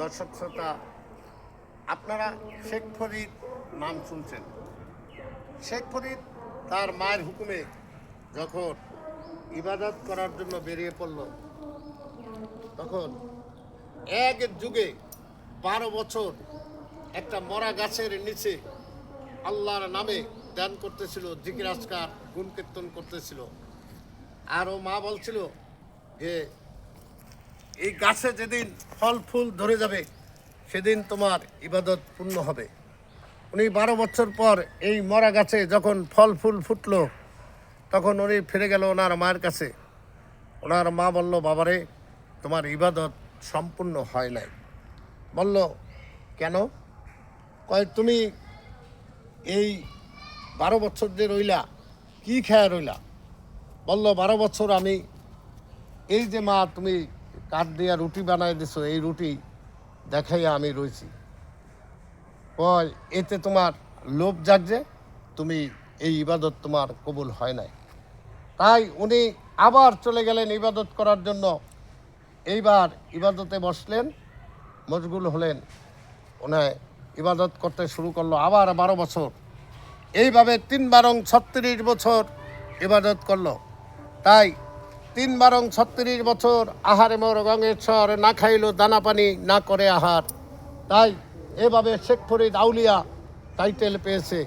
দর্শক শ্রোতা, আপনারা শেখ ফরিদ নাম শুনছেন। শেখ ফরিদ তার মায়ের হুকুমে যখন ইবাদত করার জন্য বেরিয়ে পড়ল, তখন এক যুগে বারো বছর একটা মরা গাছের নিচে আল্লাহর নামে ধ্যান করতেছিল জিকিরাজকার গুণ কীর্তন করতেছিল। আর ও মা বলছিল যে এই গাছে যেদিন ফল ফুল ধরে যাবে, সেদিন তোমার ইবাদত পূর্ণ হবে। উনি বারো বছর পর এই মরা গাছে যখন ফল ফুল ফুটলো, তখন উনি ফিরে গেল ওনার মায়ের কাছে। ওনার মা বলল, বাবারে, তোমার ইবাদত সম্পূর্ণ হয় নাই। বলল, কেন? কয়, তুমি এই বারো বছর যে রইলা, কি খেয়া রইলা? বলল, বারো বছর আমি, এই যে মা, তুমি কাঠ দিয়া রুটি বানাই দিছো, এই রুটি দেখাইয়া আমি রয়েছি কয়, এতে তোমার লোভ জাগছে, তুমি এই ইবাদত তোমার কবুল হয় নাই। তাই উনি আবার চলে গেলেন ইবাদত করার জন্য। এইবার ইবাদতে বসলেন, মশগুল হলেন ওনায় ইবাদত করতে শুরু করল আবার বারো বছর। এইভাবে তিন বারং ছত্রিশ বছর ইবাদত করল। তাই তিন বারং ছত্রিশ বছর আহারে মোর গঙ্গেশ্বর না খাইলো দানা পানি, না করে আহার। তাই এভাবে শেখ ফরিদ আউলিয়া টাইটেল পেয়েছে।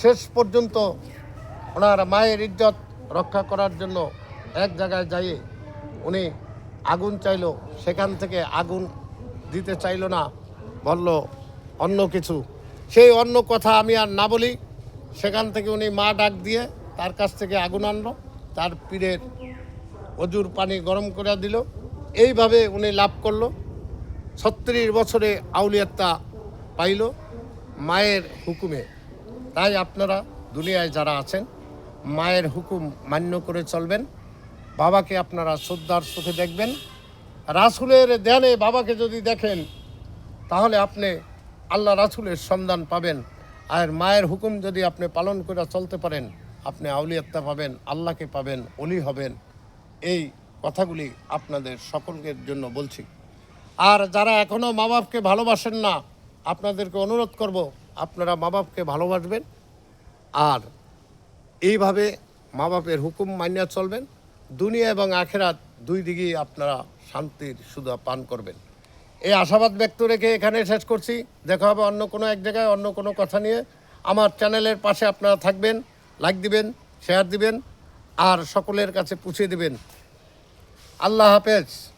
শেষ পর্যন্ত ওনার মায়ের ইজ্জত রক্ষা করার জন্য এক জায়গায় যাইয়ে উনি আগুন চাইলো, সেখান থেকে আগুন দিতে চাইলো না, বলল অন্য কিছু। সেই অন্য কথা আমি আর না বলি। সেখান থেকে উনি মা ডাক দিয়ে তার কাছ থেকে আগুন আনলো, তার পীরের অজুর পানি গরম করে দিল। এইভাবে উনি লাভ করল। ছত্রিশ বছরে আউলিয়াত্তা পাইল মায়ের হুকুমে। তাই আপনারা দুনিয়ায় যারা আছেন, মায়ের হুকুম মান্য করে চলবেন। বাবাকে আপনারা শ্রদ্ধার চোখে দেখবেন। রাসুলের ধ্যানে বাবাকে যদি দেখেন, তাহলে আপনি আল্লাহ রাসুলের সন্ধান পাবেন। আর মায়ের হুকুম যদি আপনি পালন করে চলতে পারেন, আপনি আউলিয়াত্তা পাবেন, আল্লাহকে পাবেন অলি হবেন। এই কথাগুলি আপনাদের সকলের জন্য বলছি। আর যারা এখনও মা বাপকে ভালোবাসেন না, আপনাদেরকে অনুরোধ করব, আপনারা মা বাপকে ভালোবাসবেন। আর এইভাবে মা বাপের হুকুম মানিয়া চলবেন। দুনিয়া এবং আখেরাত দুই দিকেই আপনারা শান্তির সুদা পান করবেন। এই আশাবাদ ব্যক্ত রেখে এখানে শেষ করছি। দেখা হবে অন্য কোনো এক জায়গায়, অন্য কোনো কথা নিয়ে। আমার চ্যানেলের পাশে আপনারা থাকবেন, লাইক দিবেন, শেয়ার দিবেন। আর সকলের কাছে পুছিয়ে দেবেন। আল্লাহ হাফেজ।